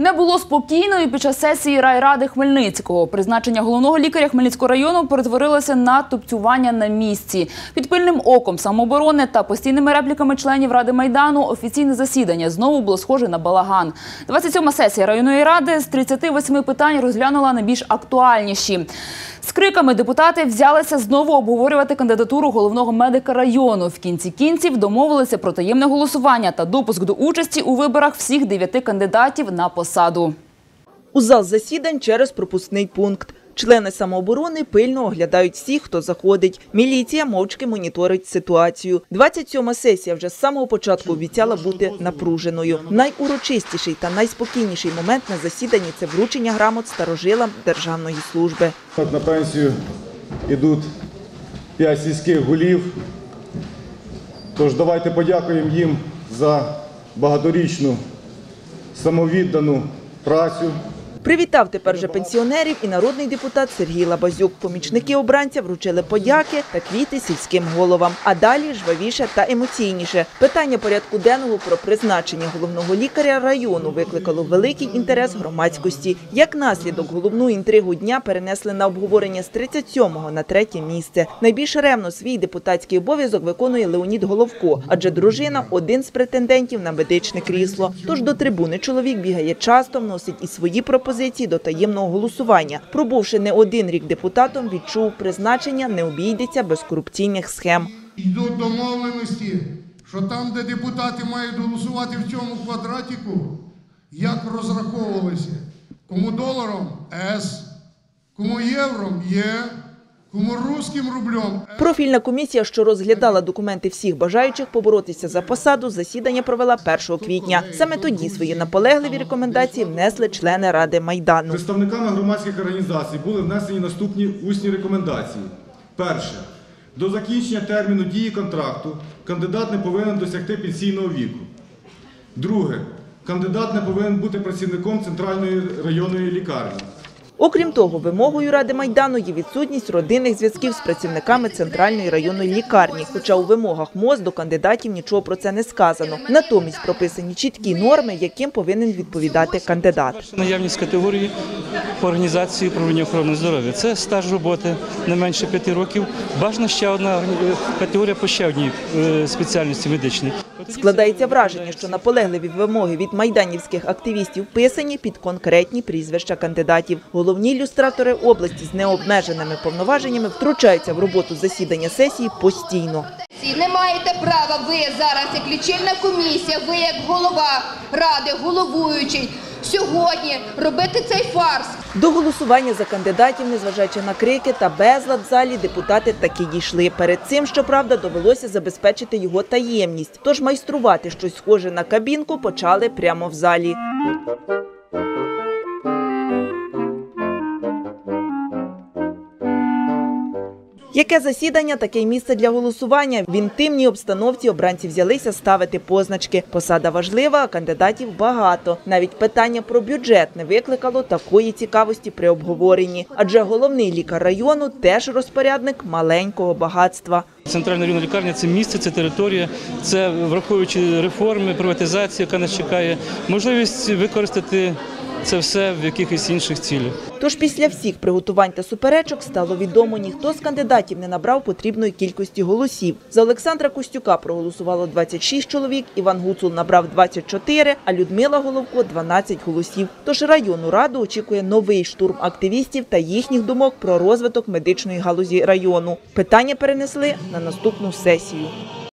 Не було спокійно під час сесії райради Хмельницького. Призначення головного лікаря Хмельницького району перетворилося на тупцювання на місці. Під пильним оком самооборони та постійними репліками членів ради майдану офіційне засідання знову було схоже на балаган. 27-ма сесія районної ради з 38 питань розглянула найбільш актуальніші. З криками депутати взялися знову обговорювати кандидатуру головного медика району. В кінці кінців домовилися про таємне голосування та допуск до участі у виборах всіх дев'яти кандидатів на посаду. У зал засідань через пропускний пункт. Члени самооборони пильно оглядають всіх, хто заходить. Міліція мовчки моніторить ситуацію. 27-ма сесія вже з самого початку обіцяла бути напруженою. Найурочистіший та найспокійніший момент на засіданні – це вручення грамот старожилам державної служби. На пенсію йдуть п'ять сільських голів. Тож давайте подякуємо їм за багаторічну самовіддану працю. Привітав тепер же пенсіонерів і народний депутат Сергій Лабазюк. Помічники обранця вручили подяки та квіти сільським головам. А далі жвавіше та емоційніше. Питання порядку денного про призначення головного лікаря району викликало великий інтерес громадськості. Як наслідок, головну інтригу дня перенесли на обговорення з 37-го на третє місце. Найбільш ревно свій депутатський обов'язок виконує Леонід Головко, адже дружина один з претендентів на медичне крісло. Тож до трибуни чоловік бігає часто, вносить і свої пропозиції до таємного голосування. Пробувши не один рік депутатом, відчув призначення не обійдеться без корупційних схем. Йдуть домовленості, що там, де депутати мають голосувати в цьому квадратику, як розраховувалися. Кому доларом С, кому євром Є, кому руським рублем Профільна комісія, що розглядала документи всіх бажаючих поборотися за посаду, засідання провела 1 квітня. Саме тоді свої наполегливі рекомендації внесли члени ради майдану. Представниками громадських організацій були внесені наступні усні рекомендації. Перше. До закінчення терміну дії контракту кандидат не повинен досягти пенсійного віку. Друге. Кандидат не повинен бути працівником центральної районної лікарні. Окрім того, вимогою ради майдану є відсутність родинних зв'язків з працівниками центральної районної лікарні. Хоча у вимогах МОЗ до кандидатів нічого про це не сказано. Натомість прописані чіткі норми, яким повинен відповідати кандидат. Наявність категорії по організації управління охорони здоров'я. Це стаж роботи не менше п'яти років. Бажано ще одна категорія по ще одній е, спеціальності медичній. Складається враження, що наполегливі вимоги від майданівських активістів писані під конкретні прізвища кандидатів. Головні ілюстратори області з необмеженими повноваженнями втручаються в роботу засідання сесії постійно. Не маєте права ви зараз, як лічильна комісія, ви як голова ради, головуючий, сьогодні робити цей фарс. До голосування за кандидатів, незважаючи на крики та безлад в залі, депутати таки дійшли. Перед цим, щоправда, довелося забезпечити його таємність. Тож майструвати щось схоже на кабінку почали прямо в залі. Яке засідання, таке й місце для голосування. В інтимній обстановці обранці взялися ставити позначки. Посада важлива, а кандидатів багато. Навіть питання про бюджет не викликало такої цікавості при обговоренні. Адже головний лікар району теж розпорядник маленького багатства. Центральна районна лікарня це місце, це територія, це враховуючи реформи, приватизацію, яка нас чекає, можливість використати це все в якихось інших цілях. Тож після всіх приготувань та суперечок стало відомо, ніхто з кандидатів не набрав потрібної кількості голосів. За Олександра Костюка проголосувало 26 чоловік, Іван Гуцул набрав 24, а Людмила Головко – 12 голосів. Тож районну раду очікує новий штурм активістів та їхніх думок про розвиток медичної галузі району. Питання перенесли на наступну сесію.